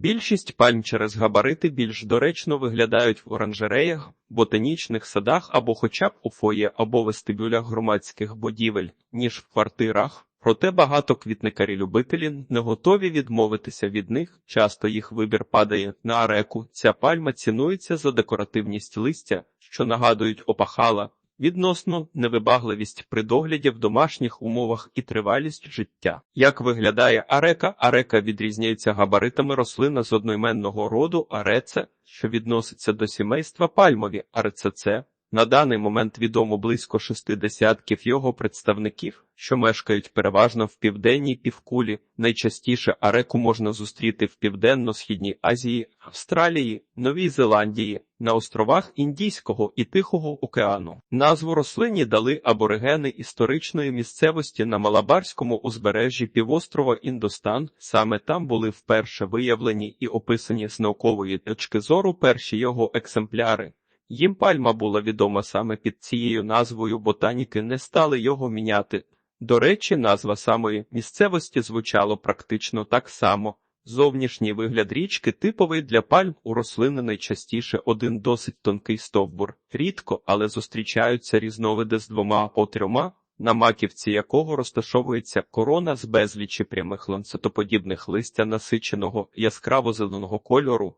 Більшість пальм через габарити більш доречно виглядають в оранжереях, ботанічних садах або хоча б у фоє або вестибюлях громадських будівель, ніж в квартирах. Проте багато квітникарі-любителі не готові відмовитися від них. Часто їх вибір падає на ареку. Ця пальма цінується за декоративність листя, що нагадують опахала, відносно невибагливість при догляді в домашніх умовах і тривалість життя. Як виглядає арека? Арека відрізняється габаритами рослина з одноіменного роду ареце, що відноситься до сімейства пальмові арецеце. На даний момент відомо близько шести десятків його представників, що мешкають переважно в південній півкулі. Найчастіше ареку можна зустріти в південно-східній Азії, Австралії, Новій Зеландії, на островах Індійського і Тихого океану. Назву рослині дали аборигени історичної місцевості на Малабарському узбережжі півострова Індостан. Саме там були вперше виявлені і описані з наукової точки зору перші його екземпляри. Їм пальма була відома саме під цією назвою ботаніки не стали його міняти. До речі, назва самої місцевості звучало практично так само. Зовнішній вигляд річки типовий для пальм у рослини найчастіше один досить тонкий стовбур. Рідко, але зустрічаються різновиди з двома або трьома, на маківці якого розташовується корона з безлічі прямих ланцетоподібних листя насиченого яскраво-зеленого кольору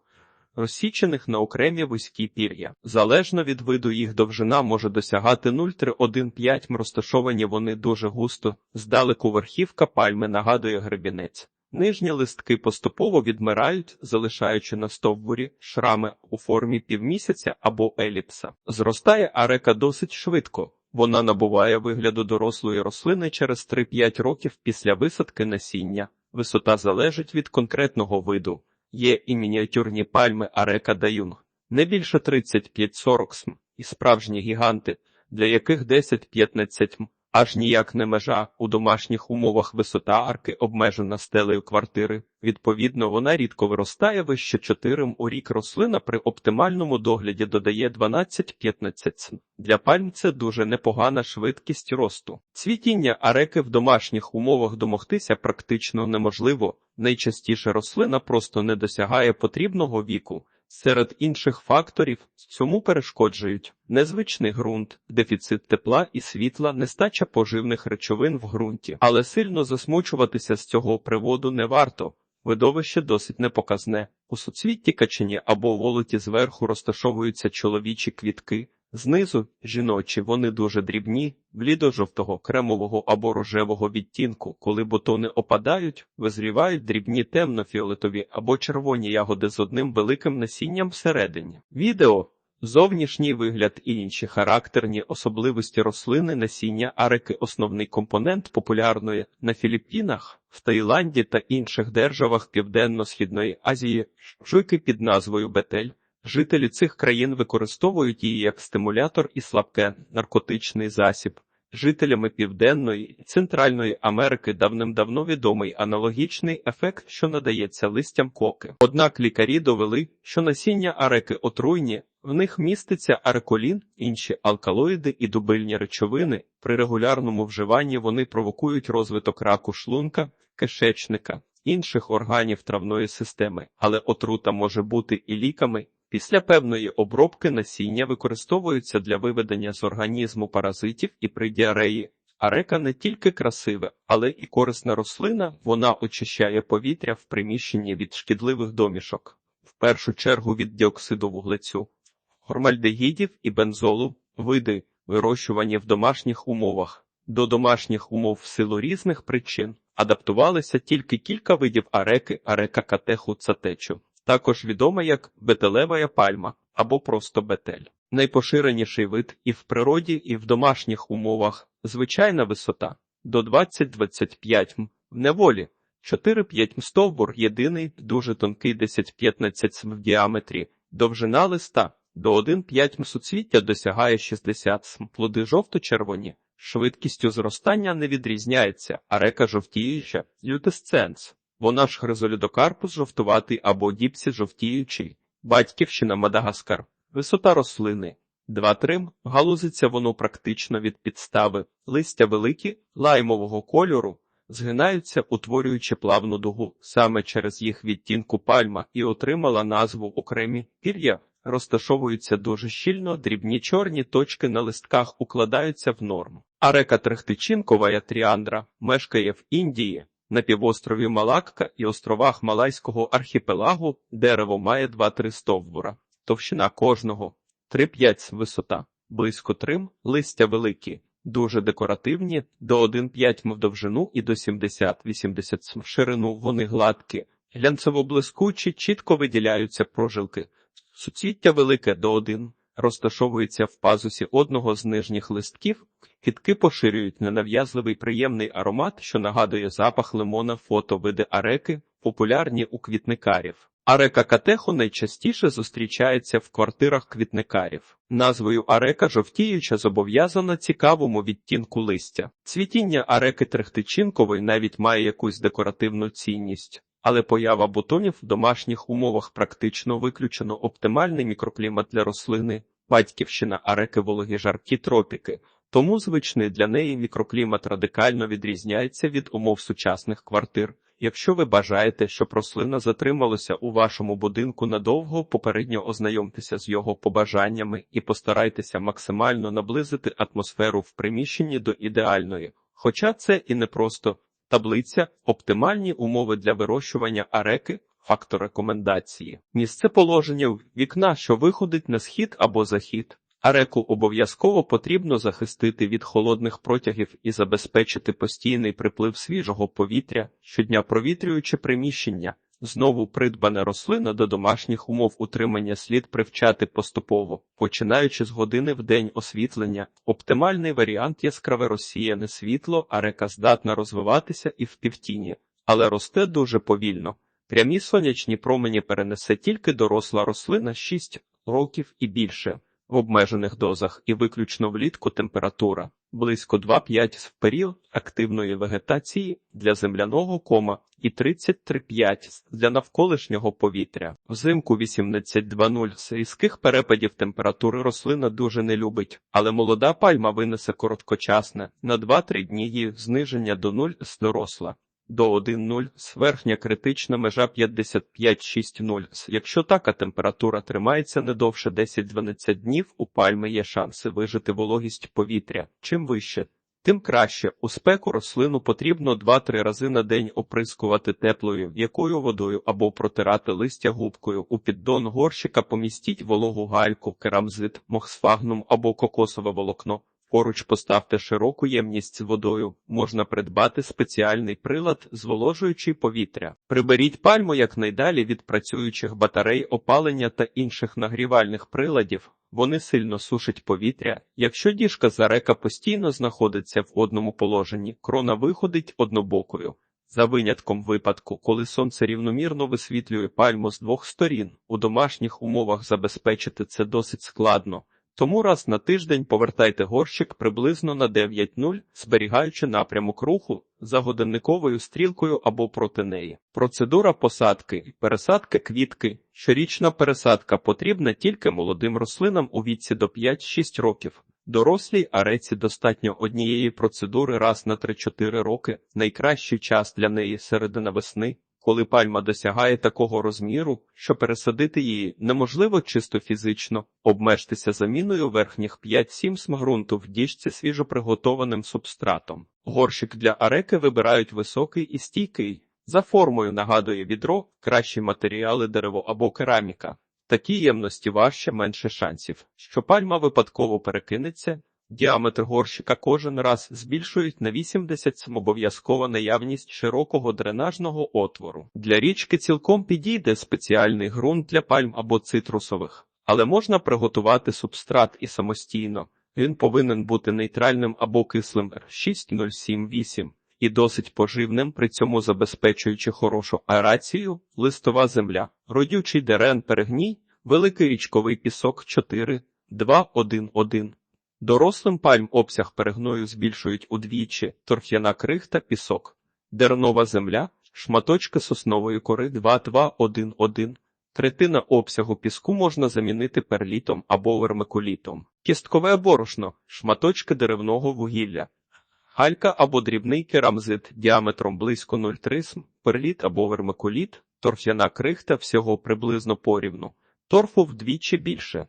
розсічених на окремі вузькі пір'я. Залежно від виду їх довжина може досягати 0,315 м. Розташовані вони дуже густо, здалеку верхівка пальми нагадує гребінець. Нижні листки поступово відмирають, залишаючи на стовбурі шрами у формі півмісяця або еліпса. Зростає арека досить швидко. Вона набуває вигляду дорослої рослини через 3-5 років після висадки насіння. Висота залежить від конкретного виду. Є і мініатюрні пальми Арека Даюнг, не більше 35-40 см, і справжні гіганти, для яких 10-15 м, аж ніяк не межа у домашніх умовах висота арки обмежена стелею квартири. Відповідно, вона рідко виростає вище 4 у рік рослина при оптимальному догляді додає 12-15 см. Для пальм це дуже непогана швидкість росту. Цвітіння ареки в домашніх умовах домогтися практично неможливо. Найчастіше рослина просто не досягає потрібного віку. Серед інших факторів цьому перешкоджують незвичний ґрунт, дефіцит тепла і світла, нестача поживних речовин в ґрунті, але сильно засмучуватися з цього приводу не варто. Видовище досить непоказне. У соцвітті качені або волоті зверху розташовуються чоловічі квітки, знизу жіночі вони дуже дрібні, блідо-жовтого, кремового або рожевого відтінку. Коли бутони опадають, визрівають дрібні темно-фіолетові або червоні ягоди з одним великим насінням всередині. Відео Зовнішній вигляд і інші характерні особливості рослини насіння арики основний компонент популярної на Філіппінах, в Таїланді та інших державах Південно-Східної Азії, жуйки під назвою бетель. Жителі цих країн використовують її як стимулятор і слабке наркотичний засіб. Жителями Південної і Центральної Америки давним-давно відомий аналогічний ефект, що надається листям коки. Однак лікарі довели, що насіння ареки отруйні, в них міститься ареколін, інші алкалоїди і дубильні речовини. При регулярному вживанні вони провокують розвиток раку шлунка, кишечника, інших органів травної системи, але отрута може бути і ліками. Після певної обробки насіння використовуються для виведення з організму паразитів і при діареї. Арека не тільки красиве, але і корисна рослина, вона очищає повітря в приміщенні від шкідливих домішок, в першу чергу від діоксиду вуглецю, гормальдегідів і бензолу, види, вирощувані в домашніх умовах. До домашніх умов в силу різних причин адаптувалися тільки кілька видів ареки, арека катеху цатечу також відома як бетелева пальма або просто бетель. Найпоширеніший вид і в природі, і в домашніх умовах звичайна висота до 20-25 м, в неволі 4-5 м стовбур єдиний, дуже тонкий 10-15 м в діаметрі, довжина листа до 1-5 м суцвіття досягає 60 см, плоди жовто-червоні. Швидкістю зростання не відрізняється, а река жовтіюча лютесценс. Вона ж хризолідокарпус жовтуватий або діпсі жовтіючий, батьківщина Мадагаскар, висота рослини. Два трим галузиться воно практично від підстави, листя великі, лаймового кольору, згинаються, утворюючи плавну дугу. Саме через їх відтінку пальма і отримала назву окремі пір'я. Розташовуються дуже щільно, дрібні чорні точки на листках укладаються в норму. Арека трехтичинкова тріандра мешкає в Індії, на півострові Малакка і островах Малайського архіпелагу дерево має 2-3 стовбура, товщина кожного 3-5 висота, близько трим, листя великі, дуже декоративні, до 1,5 м в довжину і до 70-80 см в ширину вони гладкі, глянцево-блискучі, чітко виділяються прожилки. Суцвіття велике до 1 розташовується в пазусі одного з нижніх листків, кітки поширюють ненав'язливий приємний аромат, що нагадує запах лимона фото види ареки, популярні у квітникарів. Арека катеху найчастіше зустрічається в квартирах квітникарів. Назвою арека жовтіюча зобов'язана цікавому відтінку листя. Цвітіння ареки трехтичинкової навіть має якусь декоративну цінність. Але поява бутонів в домашніх умовах практично виключено оптимальний мікроклімат для рослини, батьківщина ареки вологі жаркі тропіки, тому звичний для неї мікроклімат радикально відрізняється від умов сучасних квартир. Якщо ви бажаєте, щоб рослина затрималася у вашому будинку надовго, попередньо ознайомтеся з його побажаннями і постарайтеся максимально наблизити атмосферу в приміщенні до ідеальної, хоча це і не просто таблиця, оптимальні умови для вирощування ареки, фактор рекомендації, місце положення вікна, що виходить на схід або захід. Ареку обов'язково потрібно захистити від холодних протягів і забезпечити постійний приплив свіжого повітря, щодня провітрюючи приміщення. Знову придбана рослина до домашніх умов утримання слід привчати поступово, починаючи з години в день освітлення. Оптимальний варіант яскраве розсіяне світло, а река здатна розвиватися і в півтіні, але росте дуже повільно. Прямі сонячні промені перенесе тільки доросла рослина 6 років і більше в обмежених дозах і виключно влітку температура близько 2-5 в період активної вегетації для земляного кома і 33,5 для навколишнього повітря. Взимку 18,20 з різких перепадів температури рослина дуже не любить, але молода пальма винесе короткочасне на 2-3 дні її зниження до 0 з доросла до 1,0, верхня критична межа 55,6,0. Якщо така температура тримається не довше 10-12 днів, у пальми є шанси вижити вологість повітря. Чим вище, тим краще. У спеку рослину потрібно 2-3 рази на день оприскувати теплою якою водою або протирати листя губкою. У піддон горщика помістіть вологу гальку, керамзит, мохсфагнум або кокосове волокно. Поруч поставте широку ємність з водою, можна придбати спеціальний прилад, зволожуючий повітря. Приберіть пальму якнайдалі від працюючих батарей опалення та інших нагрівальних приладів. Вони сильно сушать повітря. Якщо діжка зарека постійно знаходиться в одному положенні, крона виходить однобокою. За винятком випадку, коли сонце рівномірно висвітлює пальму з двох сторін, у домашніх умовах забезпечити це досить складно. Тому раз на тиждень повертайте горщик приблизно на 9.0, зберігаючи напрямок руху за годинниковою стрілкою або проти неї. Процедура посадки, пересадки квітки. Щорічна пересадка потрібна тільки молодим рослинам у віці до 5-6 років. Дорослій ареці достатньо однієї процедури раз на 3-4 роки. Найкращий час для неї середина весни. Коли пальма досягає такого розміру, що пересадити її неможливо чисто фізично, обмежтеся заміною верхніх 5-7 см в діжці свіжоприготованим субстратом. Горщик для ареки вибирають високий і стійкий. За формою нагадує відро, кращі матеріали дерево або кераміка. Такі ємності важче менше шансів, що пальма випадково перекинеться. Діаметр горщика кожен раз збільшують на 80 см обов'язкова наявність широкого дренажного отвору. Для річки цілком підійде спеціальний ґрунт для пальм або цитрусових, але можна приготувати субстрат і самостійно. Він повинен бути нейтральним або кислим R6078 і досить поживним, при цьому забезпечуючи хорошу аерацію, листова земля, родючий дерен перегній, великий річковий пісок 4, 2, 1, 1. Дорослим пальм обсяг перегною збільшують удвічі торф'яна крихта пісок, дернова земля, шматочки соснової кори 2-2-1-1. Третина обсягу піску можна замінити перлітом або вермикулітом. Кісткове борошно, шматочки деревного вугілля. галька або дрібний керамзит діаметром близько 0,3 см, перліт або вермикуліт, торф'яна крихта всього приблизно порівну, торфу вдвічі більше.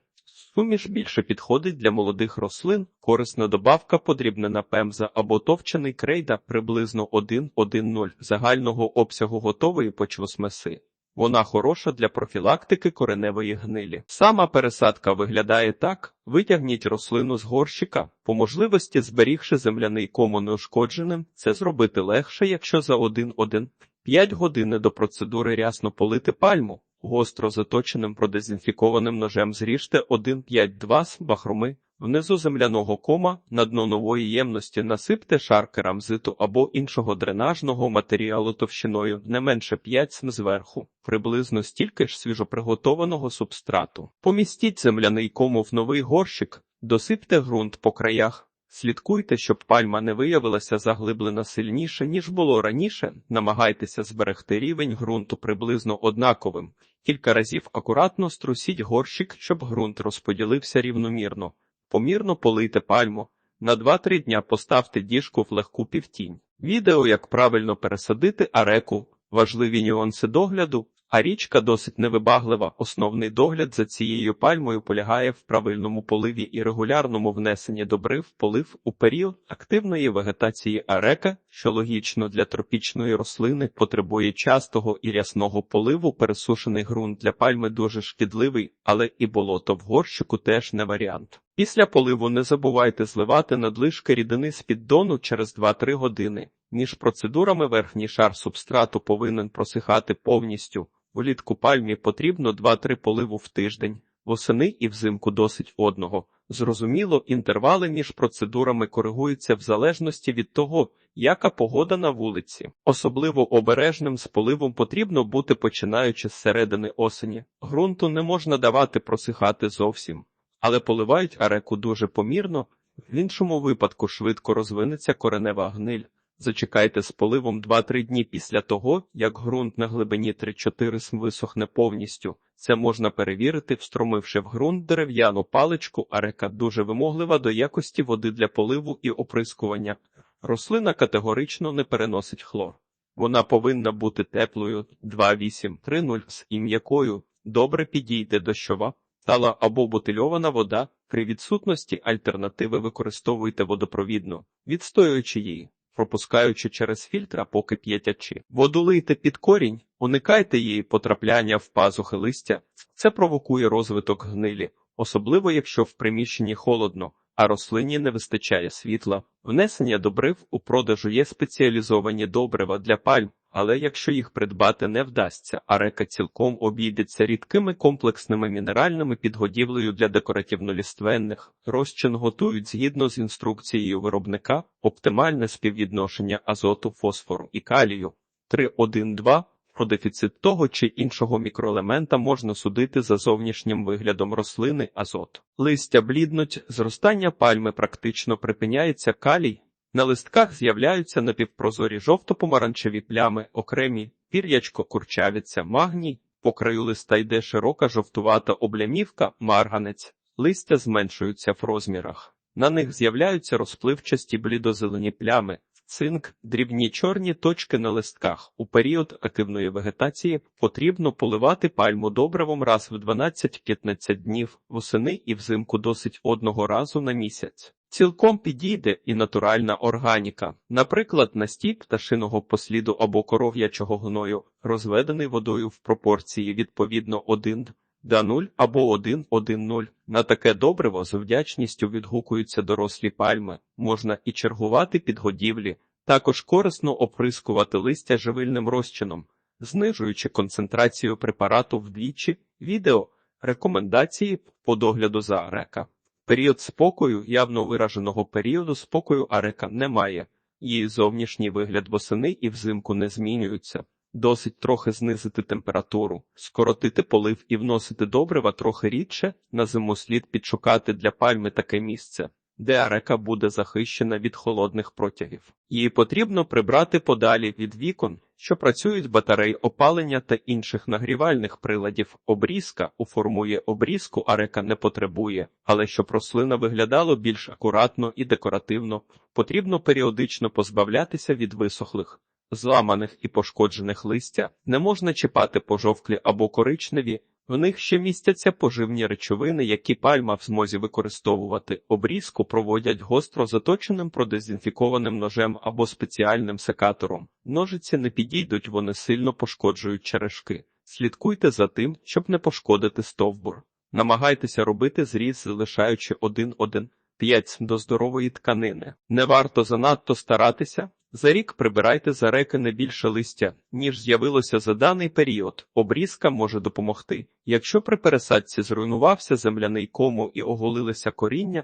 Суміш більше підходить для молодих рослин, корисна добавка подрібнена пемза або товчений крейда приблизно 1,1,0 загального обсягу готової почвосмеси. Вона хороша для профілактики кореневої гнилі. Сама пересадка виглядає так: витягніть рослину з горщика, по можливості зберігши земляний кому неушкодженим. Це зробити легше, якщо за 1-1 5 годин до процедури рясно полити пальму. Гостро заточеним продезінфікованим ножем зріжте 1,5-2 з бахроми. Внизу земляного кома на дно нової ємності насипте шар керамзиту або іншого дренажного матеріалу товщиною не менше 5 см зверху, приблизно стільки ж свіжоприготованого субстрату. Помістіть земляний кому в новий горщик, досипте ґрунт по краях. Слідкуйте, щоб пальма не виявилася заглиблена сильніше, ніж було раніше. Намагайтеся зберегти рівень ґрунту приблизно однаковим. Кілька разів акуратно струсіть горщик, щоб ґрунт розподілився рівномірно. Помірно полийте пальму. На 2-3 дня поставте діжку в легку півтінь. Відео, як правильно пересадити ареку, важливі нюанси догляду, а річка досить невибаглива. Основний догляд за цією пальмою полягає в правильному поливі і регулярному внесенні добрив полив у період активної вегетації арека, що логічно для тропічної рослини потребує частого і рясного поливу. Пересушений ґрунт для пальми дуже шкідливий, але і болото в горщику теж не варіант. Після поливу не забувайте зливати надлишки рідини з піддону через 2-3 години. Між процедурами верхній шар субстрату повинен просихати повністю. Влітку пальмі потрібно 2-3 поливу в тиждень, восени і взимку досить одного. Зрозуміло, інтервали між процедурами коригуються в залежності від того, яка погода на вулиці. Особливо обережним з поливом потрібно бути починаючи з середини осені. Грунту не можна давати просихати зовсім, але поливають ареку дуже помірно, в іншому випадку швидко розвинеться коренева гниль. Зачекайте з поливом 2-3 дні після того, як ґрунт на глибині 3-4 см висохне повністю. Це можна перевірити, встромивши в ґрунт дерев'яну паличку, а река дуже вимоглива до якості води для поливу і оприскування. Рослина категорично не переносить хлор. Вона повинна бути теплою 2,8-3,0 з і м'якою, добре підійде дощова, тала або бутильована вода. При відсутності альтернативи використовуйте водопровідну, відстоюючи її пропускаючи через фільтр, поки п'ятячи. Воду лийте під корінь, уникайте її потрапляння в пазухи листя. Це провокує розвиток гнилі, особливо якщо в приміщенні холодно, а рослині не вистачає світла. Внесення добрив у продажу є спеціалізовані добрива для пальм. Але якщо їх придбати не вдасться, а река цілком обійдеться рідкими комплексними мінеральними підгодівлею для декоративно-ліственних, розчин готують згідно з інструкцією виробника оптимальне співвідношення азоту, фосфору і калію 3,1,2. Про дефіцит того чи іншого мікроелемента можна судити за зовнішнім виглядом рослини азот. Листя бліднуть, зростання пальми практично припиняється калій, на листках з'являються напівпрозорі жовто-помаранчеві плями, окремі, пір'ячко курчавиця, магній, по краю листа йде широка жовтувата облямівка, марганець, листя зменшуються в розмірах. На них з'являються розпливчасті блідозелені плями, цинк, дрібні чорні точки на листках. У період активної вегетації потрібно поливати пальму добривом раз в 12-15 днів, восени і взимку досить одного разу на місяць. Цілком підійде і натуральна органіка, наприклад, настій пташиного посліду або коров'ячого гною, розведений водою в пропорції відповідно 1 до 0 або 1-1-0. На таке добриво з вдячністю відгукуються дорослі пальми, можна і чергувати підгодівлі, також корисно оприскувати листя живильним розчином, знижуючи концентрацію препарату вдвічі, відео, рекомендації по догляду за река. Період спокою, явно вираженого періоду спокою арека немає, її зовнішній вигляд восени і взимку не змінюються. Досить трохи знизити температуру, скоротити полив і вносити добрива трохи рідше, на зиму слід підшукати для пальми таке місце, де арека буде захищена від холодних протягів. Її потрібно прибрати подалі від вікон, що працюють батарей опалення та інших нагрівальних приладів. Обрізка уформує обрізку, а река не потребує, але щоб рослина виглядала більш акуратно і декоративно, потрібно періодично позбавлятися від висохлих. Зламаних і пошкоджених листя не можна чіпати пожовклі або коричневі, в них ще містяться поживні речовини, які пальма в змозі використовувати. Обрізку проводять гостро заточеним продезінфікованим ножем або спеціальним секатором. Ножиці не підійдуть, вони сильно пошкоджують черешки. Слідкуйте за тим, щоб не пошкодити стовбур. Намагайтеся робити зріз, залишаючи один-один п'ять до здорової тканини. Не варто занадто старатися. За рік прибирайте за реки не більше листя, ніж з'явилося за даний період. Обрізка може допомогти. Якщо при пересадці зруйнувався земляний кому і оголилися коріння,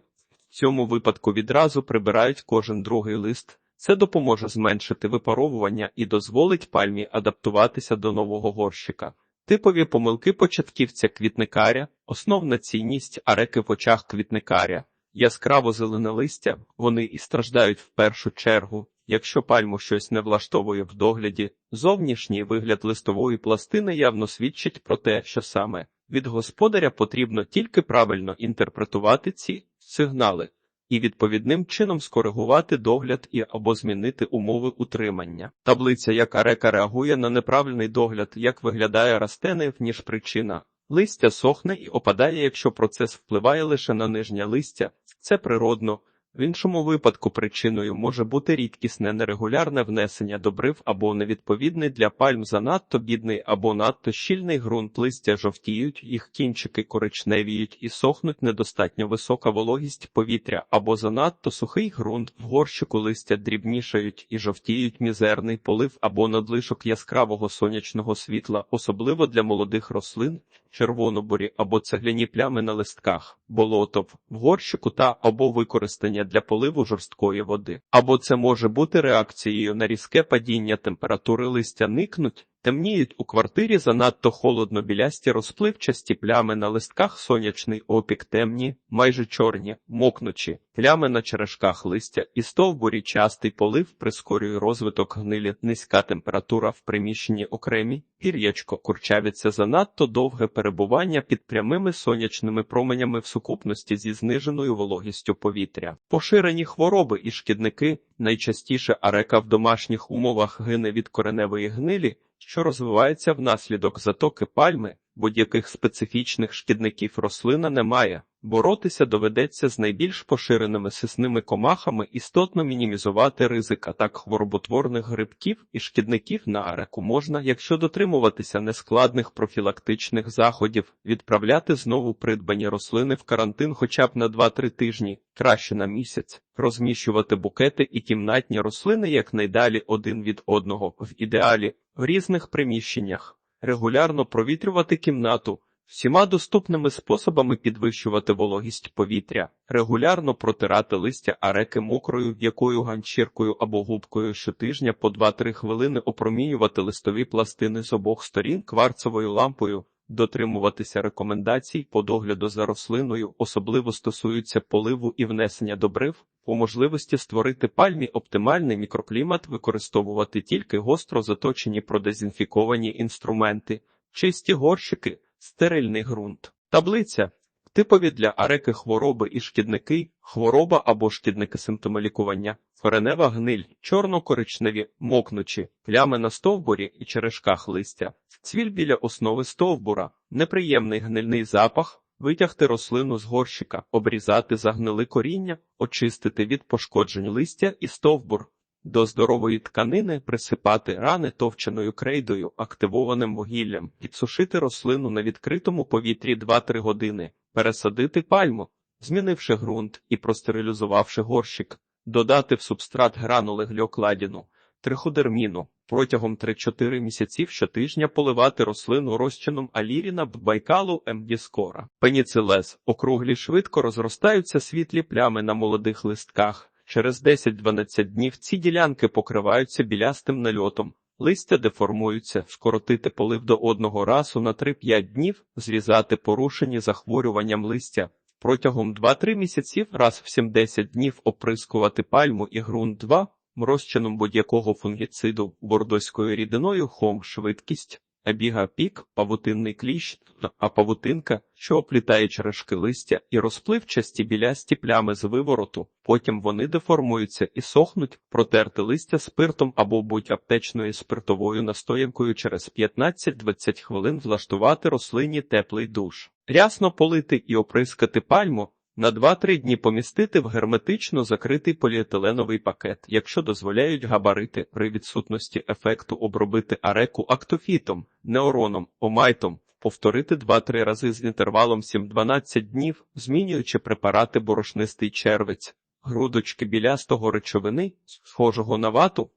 в цьому випадку відразу прибирають кожен другий лист. Це допоможе зменшити випаровування і дозволить пальмі адаптуватися до нового горщика. Типові помилки початківця квітникаря, основна цінність ареки в очах квітникаря. Яскраво зелене листя, вони і страждають в першу чергу. Якщо пальму щось не влаштовує в догляді, зовнішній вигляд листової пластини явно свідчить про те, що саме від господаря потрібно тільки правильно інтерпретувати ці сигнали і відповідним чином скоригувати догляд і або змінити умови утримання. Таблиця, яка река реагує на неправильний догляд, як виглядає растенив, ніж причина. Листя сохне і опадає, якщо процес впливає лише на нижнє листя, це природно. В іншому випадку причиною може бути рідкісне нерегулярне внесення добрив або невідповідний для пальм занадто бідний або надто щільний ґрунт листя жовтіють, їх кінчики коричневіють і сохнуть недостатньо висока вологість повітря або занадто сухий ґрунт в горщику листя дрібнішають і жовтіють мізерний полив або надлишок яскравого сонячного світла, особливо для молодих рослин, червонобурі або цегляні плями на листках, болото в горщику та або використання для поливу жорсткої води. Або це може бути реакцією на різке падіння температури листя никнуть, Темніють у квартирі занадто холодно білясті розпливчасті плями на листках сонячний опік темні, майже чорні, мокнучі, плями на черешках листя і стовбурі частий полив прискорює розвиток гнилі, низька температура в приміщенні окремі, гір'ячко курчавиться занадто довге перебування під прямими сонячними променями в сукупності зі зниженою вологістю повітря, поширені хвороби і шкідники, найчастіше арека в домашніх умовах гине від кореневої гнилі що розвивається внаслідок затоки пальми, будь-яких специфічних шкідників рослина немає. Боротися доведеться з найбільш поширеними сисними комахами, істотно мінімізувати ризик атак хвороботворних грибків і шкідників на ареку можна, якщо дотримуватися нескладних профілактичних заходів, відправляти знову придбані рослини в карантин хоча б на 2-3 тижні, краще на місяць, розміщувати букети і кімнатні рослини якнайдалі один від одного, в ідеалі в різних приміщеннях, регулярно провітрювати кімнату. Всіма доступними способами підвищувати вологість повітря, регулярно протирати листя ареки мокрою, якою ганчіркою або губкою щотижня по 2-3 хвилини опромінювати листові пластини з обох сторін кварцевою лампою, дотримуватися рекомендацій по догляду за рослиною, особливо стосуються поливу і внесення добрив, по можливості створити пальмі оптимальний мікроклімат, використовувати тільки гостро заточені продезінфіковані інструменти, чисті горщики стерильний ґрунт. Таблиця. Типові для ареки хвороби і шкідники, хвороба або шкідники симптоми лікування, коренева гниль, чорно-коричневі, мокнучі, плями на стовбурі і черешках листя, цвіль біля основи стовбура, неприємний гнильний запах, витягти рослину з горщика, обрізати загнили коріння, очистити від пошкоджень листя і стовбур, до здорової тканини присипати рани товченою крейдою, активованим вугіллям, підсушити рослину на відкритому повітрі 2-3 години, пересадити пальму, змінивши ґрунт і простерилізувавши горщик, додати в субстрат гранули гліокладіну, триходерміну, протягом 3-4 місяців щотижня поливати рослину розчином аліріна байкалу емдіскора. Пеніцилез округлі швидко розростаються світлі плями на молодих листках. Через 10-12 днів ці ділянки покриваються білястим нальотом, листя деформуються, скоротити полив до одного разу на 3-5 днів, зрізати порушені захворюванням листя. Протягом 2-3 місяців раз в 7-10 днів оприскувати пальму і ґрунт 2, розчином будь-якого фунгіциду, бордоською рідиною, хом, швидкість, Абіга пік, павутинний кліщ, а павутинка, що оплітає черешки листя і розпливчасті білясті плями з вивороту, потім вони деформуються і сохнуть, протерти листя спиртом або будь-аптечною спиртовою настоянкою через 15-20 хвилин влаштувати рослині теплий душ. Рясно полити і оприскати пальму, на 2-3 дні помістити в герметично закритий поліетиленовий пакет, якщо дозволяють габарити при відсутності ефекту обробити ареку актофітом, неороном, омайтом, повторити 2-3 рази з інтервалом 7-12 днів, змінюючи препарати борошнистий червець, грудочки білястого речовини, схожого на вату,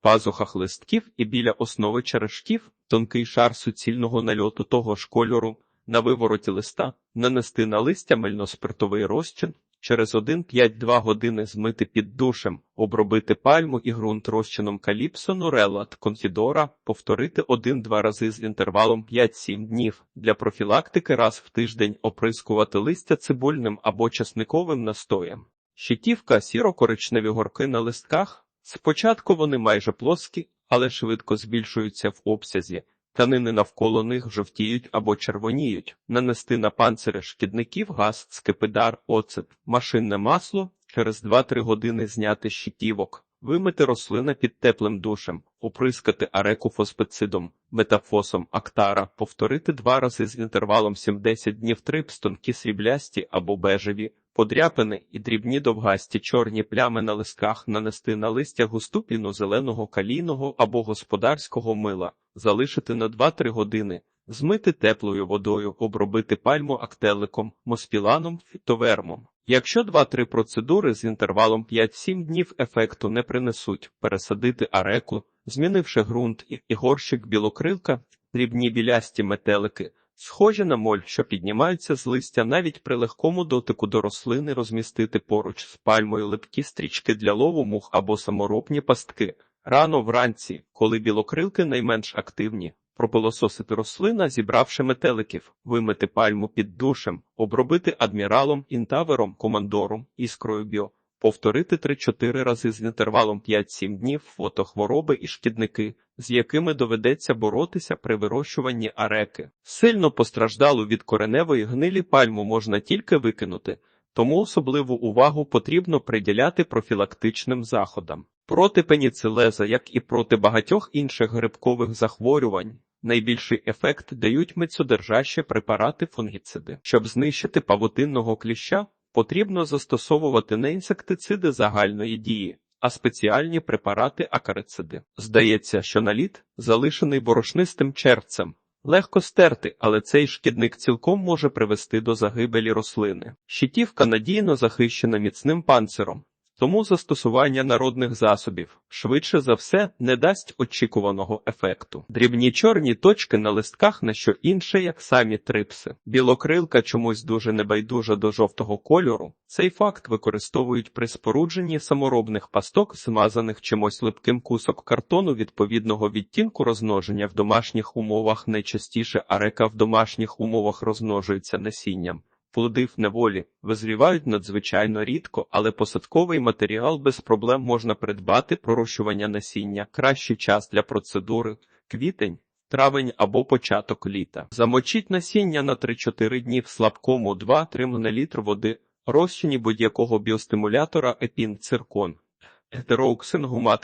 пазухах листків і біля основи черешків, тонкий шар суцільного нальоту того ж кольору, на вивороті листа, нанести на листя мильноспиртовий розчин, через 1-5-2 години змити під душем, обробити пальму і ґрунт розчином каліпсо, нурелат, конфідора, повторити 1-2 рази з інтервалом 5-7 днів. Для профілактики раз в тиждень оприскувати листя цибульним або часниковим настоєм. Щитівка сіро-коричневі горки на листках. Спочатку вони майже плоскі, але швидко збільшуються в обсязі. Танини навколо них жовтіють або червоніють, нанести на панцири шкідників газ, скипидар, оцет, машинне масло, через 2-3 години зняти щитівок, вимити рослина під теплим душем, оприскати ареку фосфецидом, метафосом, актара, повторити два рази з інтервалом 7-10 днів трипс, тонкі сріблясті або бежеві, подряпини і дрібні довгасті чорні плями на листках нанести на листя густу піну зеленого калійного або господарського мила залишити на 2-3 години, змити теплою водою, обробити пальму актеликом, моспіланом, фітовермом. Якщо 2-3 процедури з інтервалом 5-7 днів ефекту не принесуть, пересадити ареку, змінивши ґрунт і горщик білокрилка, дрібні білясті метелики, схожі на моль, що піднімаються з листя навіть при легкому дотику до рослини розмістити поруч з пальмою липкі стрічки для лову мух або саморобні пастки. Рано вранці, коли білокрилки найменш активні, пропилососити рослина, зібравши метеликів, вимити пальму під душем, обробити адміралом, інтавером, командором, іскрою біо, повторити 3-4 рази з інтервалом 5-7 днів фотохвороби і шкідники, з якими доведеться боротися при вирощуванні ареки. Сильно постраждалу від кореневої гнилі пальму можна тільки викинути, тому особливу увагу потрібно приділяти профілактичним заходам. Проти пеніцилеза, як і проти багатьох інших грибкових захворювань, найбільший ефект дають мицодержащі препарати фунгіциди. Щоб знищити павутинного кліща, потрібно застосовувати не інсектициди загальної дії, а спеціальні препарати акарициди. Здається, що наліт, залишений борошнистим червцем, легко стерти, але цей шкідник цілком може привести до загибелі рослини. Щитівка надійно захищена міцним панциром. Тому застосування народних засобів швидше за все не дасть очікуваного ефекту. Дрібні чорні точки на листках на що інше, як самі трипси. Білокрилка чомусь дуже небайдужа до жовтого кольору. Цей факт використовують при спорудженні саморобних пасток, змазаних чимось липким кусок картону відповідного відтінку розмноження в домашніх умовах. Найчастіше арека в домашніх умовах розмножується насінням. Плоди в неволі визрівають надзвичайно рідко, але посадковий матеріал без проблем можна придбати пророщування насіння. Кращий час для процедури квітень, травень або початок літа. Замочіть насіння на 3-4 дні в слабкому 2-3 мл води, розчині будь-якого біостимулятора епін-циркон.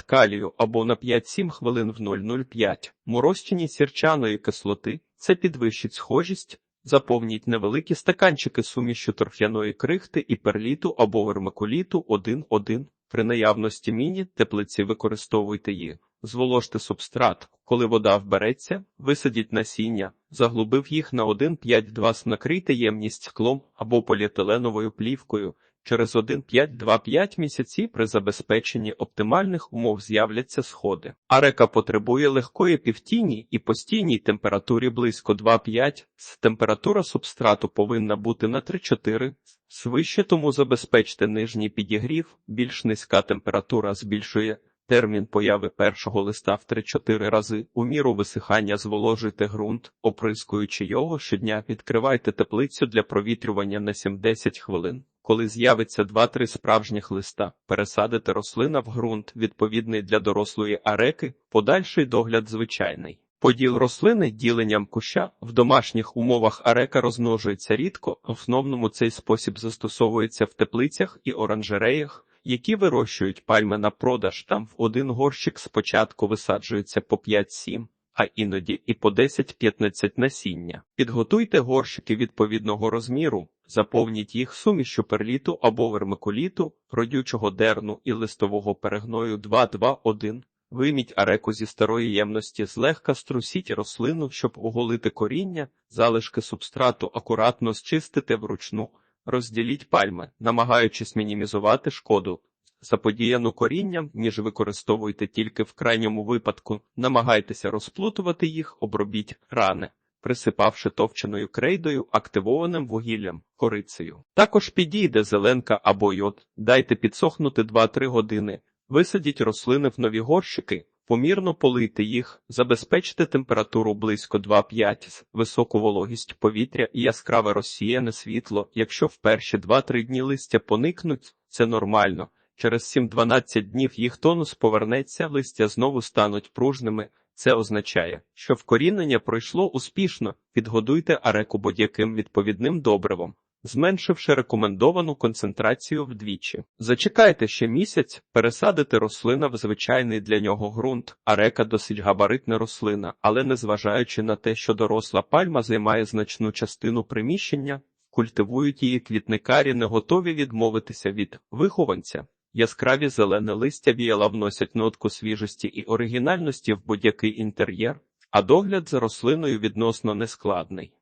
Калію або на 5-7 хвилин в 0,05. Морозчині сірчаної кислоти це підвищить схожість. Заповніть невеликі стаканчики сумішю торф'яної крихти і перліту або вермикуліту 1-1. При наявності міні теплиці використовуйте її. Зволожте субстрат. Коли вода вбереться, висадіть насіння, заглубив їх на 1,5-2 накрийте ємність склом або поліетиленовою плівкою. Через 1-5-2-5 місяці при забезпеченні оптимальних умов з'являться сходи. Арека потребує легкої півтіні і постійній температурі близько 2-5, температура субстрату повинна бути на 3-4, свище тому забезпечте нижній підігрів, більш низька температура збільшує термін появи першого листа в 3-4 рази. У міру висихання зволожуйте ґрунт, оприскуючи його щодня, відкривайте теплицю для провітрювання на 7-10 хвилин. Коли з'явиться 2-3 справжніх листа, пересадити рослина в ґрунт, відповідний для дорослої ареки, подальший догляд звичайний. Поділ рослини діленням куща в домашніх умовах арека розмножується рідко, в основному цей спосіб застосовується в теплицях і оранжереях, які вирощують пальми на продаж. Там в один горщик спочатку висаджується по 5-7, а іноді і по 10-15 насіння. Підготуйте горщики відповідного розміру, заповніть їх сумішю перліту або вермикуліту, родючого дерну і листового перегною 2-2-1. Вийміть ареку зі старої ємності, злегка струсіть рослину, щоб оголити коріння, залишки субстрату акуратно зчистите вручну, розділіть пальми, намагаючись мінімізувати шкоду. Заподіяну корінням, ніж використовуйте тільки в крайньому випадку, намагайтеся розплутувати їх, обробіть рани, присипавши товченою крейдою, активованим вугіллям, корицею. Також підійде зеленка або йод, дайте підсохнути 2-3 години, висадіть рослини в нові горщики, помірно полийте їх, забезпечте температуру близько 2-5, високу вологість повітря і яскраве розсіяне світло. Якщо в перші 2-3 дні листя поникнуть, це нормально. Через 7-12 днів їх тонус повернеться, листя знову стануть пружними. Це означає, що вкорінення пройшло успішно, підгодуйте ареку будь-яким відповідним добривом, зменшивши рекомендовану концентрацію вдвічі. Зачекайте ще місяць, пересадити рослина в звичайний для нього ґрунт. Арека досить габаритна рослина, але незважаючи на те, що доросла пальма займає значну частину приміщення, культивують її квітникарі, не готові відмовитися від вихованця. Яскраві зелене листя віяла вносять нотку свіжості і оригінальності в будь-який інтер'єр, а догляд за рослиною відносно нескладний.